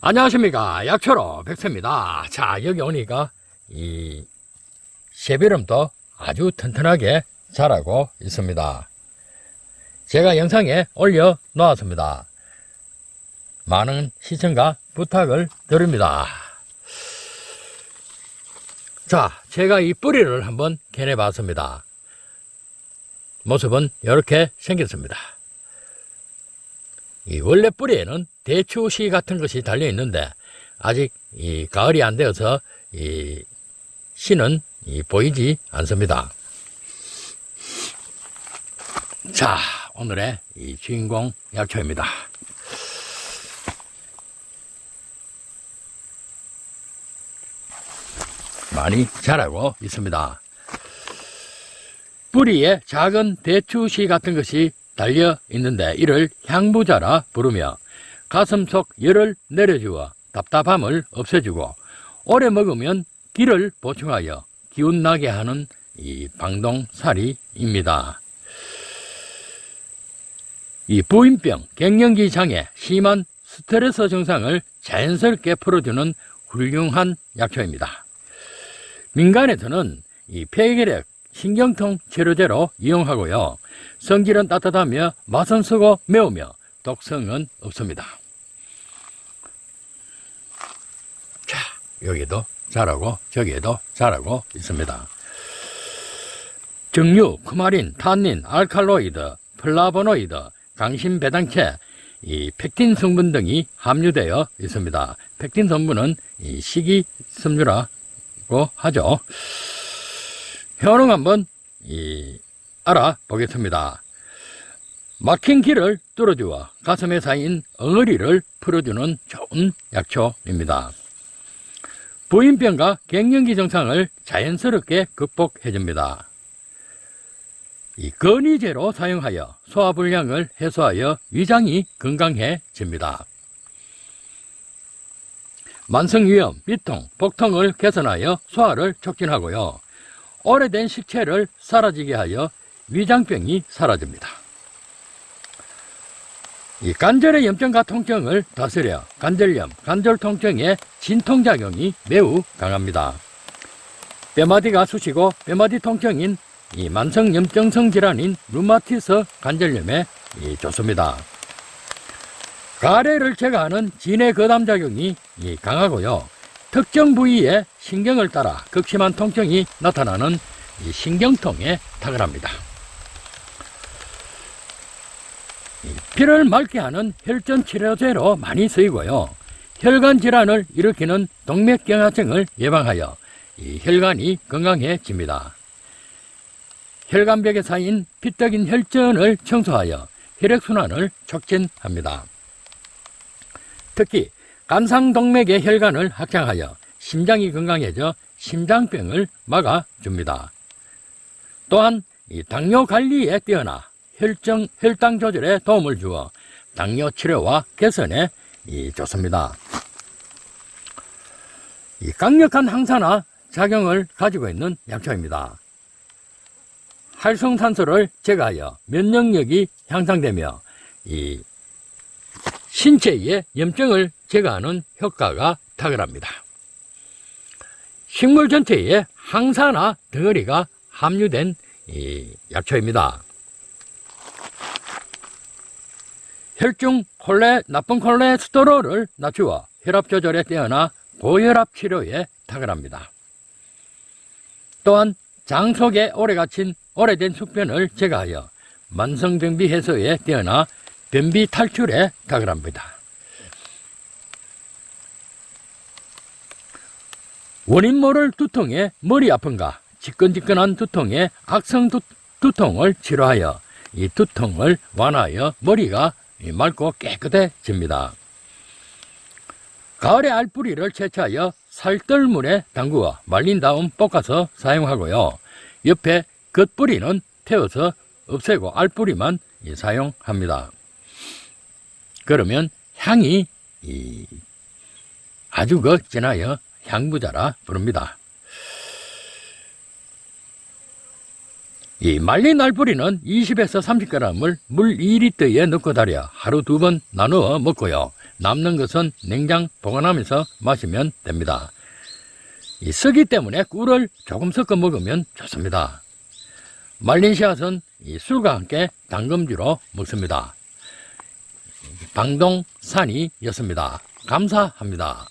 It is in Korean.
안녕하십니까. 약초로 백세입니다. 자 여기 오니까 이 새비름도 아주 튼튼하게 자라고 있습니다. 제가 영상에 올려 놓았습니다. 많은 시청과 부탁을 드립니다. 자 제가 이 뿌리를 한번 캐내 봤습니다. 모습은 이렇게 생겼습니다. 이 원래 뿌리에는 대추씨 같은 것이 달려 있는데 아직 이 가을이 안 되어서 이 씨는 이 보이지 않습니다. 자, 오늘의 이 주인공 약초입니다. 많이 자라고 있습니다. 뿌리에 작은 대추씨 같은 것이 달려 있는데 이를 향부자라 부르며 가슴 속 열을 내려주어 답답함을 없애주고 오래 먹으면 기를 보충하여 기운 나게 하는 이 방동사리입니다. 이 부인병, 갱년기 장애, 심한 스트레스 증상을 자연스럽게 풀어주는 훌륭한 약초입니다. 민간에서는 이 폐결핵, 신경통 치료제로 이용하고요. 성질은 따뜻하며 맛은 쓰고 매우며 독성은 없습니다. 자, 여기도 자라고 저기에도 자라고 있습니다. 정류, 쿠마린, 탄닌, 알칼로이드, 플라보노이드, 강심 배당체, 이 펙틴 성분 등이 함유되어 있습니다. 펙틴 성분은 이 식이 섬유라고 하죠. 효능 한번 이 알아보겠습니다. 막힌 길을 뚫어주어 가슴에 쌓인 엉어리를 풀어주는 좋은 약초입니다. 부인병과 갱년기 증상을 자연스럽게 극복해줍니다. 이 건의제로 사용하여 소화불량을 해소하여 위장이 건강해집니다. 만성위염, 비통, 복통을 개선하여 소화를 촉진하고요. 오래된 식체를 사라지게 하여 위장병이 사라집니다. 이 관절의 염증과 통증을 다스려 관절염, 관절 통증의 진통작용이 매우 강합니다. 뼈마디가 쑤시고 뼈마디 통증인 이 만성 염증성 질환인 루마티스 관절염에 이 좋습니다. 가래를 제거하는 진해 거담 작용이 이 강하고요. 특정 부위에 신경을 따라 극심한 통증이 나타나는 이 신경통에 탁월합니다. 이 피를 맑게 하는 혈전 치료제로 많이 쓰이고요. 혈관 질환을 일으키는 동맥경화증을 예방하여 이 혈관이 건강해집니다. 혈관벽에 쌓인 피떡인 혈전을 청소하여 혈액순환을 촉진합니다. 특히 간상동맥의 혈관을 확장하여 심장이 건강해져 심장병을 막아줍니다. 또한 이 당뇨 관리에 뛰어나 혈정, 혈당 조절에 도움을 주어 당뇨 치료와 개선에 이 좋습니다. 이 강력한 항산화 작용을 가지고 있는 약초입니다. 활성산소를 제거하여 면역력이 향상되며 이 신체의 염증을 제거하는 효과가 탁월합니다. 식물 전체에 항산화 덩어리가 함유된 이 약초입니다. 혈중 콜레, 나쁜 콜레스테롤을 낮추어 혈압 조절에 뛰어나 고혈압 치료에 탁월합니다. 또한 장 속에 오래 갇힌 오래된 숙변을 제거하여 만성변비 해소에 뛰어나 변비 탈출에 탁월합니다. 원인 모를 두통에 머리 아픈가 지끈지끈한 두통에 악성 두, 두통을 치료하여 이 두통을 완화하여 머리가 이 맑고 깨끗해집니다. 가을에 알뿌리를 채취하여 살떨물에 담그어 말린 다음 볶아서 사용하고요. 옆에 겉뿌리는 태워서 없애고 알뿌리만 이 사용합니다. 그러면 향이 이 아주 그 진하여 향부자라 부릅니다. 이 말린 알뿌리는 20에서 30g을 물 2리터에 넣고 달여 하루 두 번 나누어 먹고요. 남는 것은 냉장 보관하면서 마시면 됩니다. 이 쓰기 때문에 꿀을 조금 섞어 먹으면 좋습니다. 말린 씨앗은 이 술과 함께 담금주로 먹습니다. 방동 산이였습니다. 감사합니다.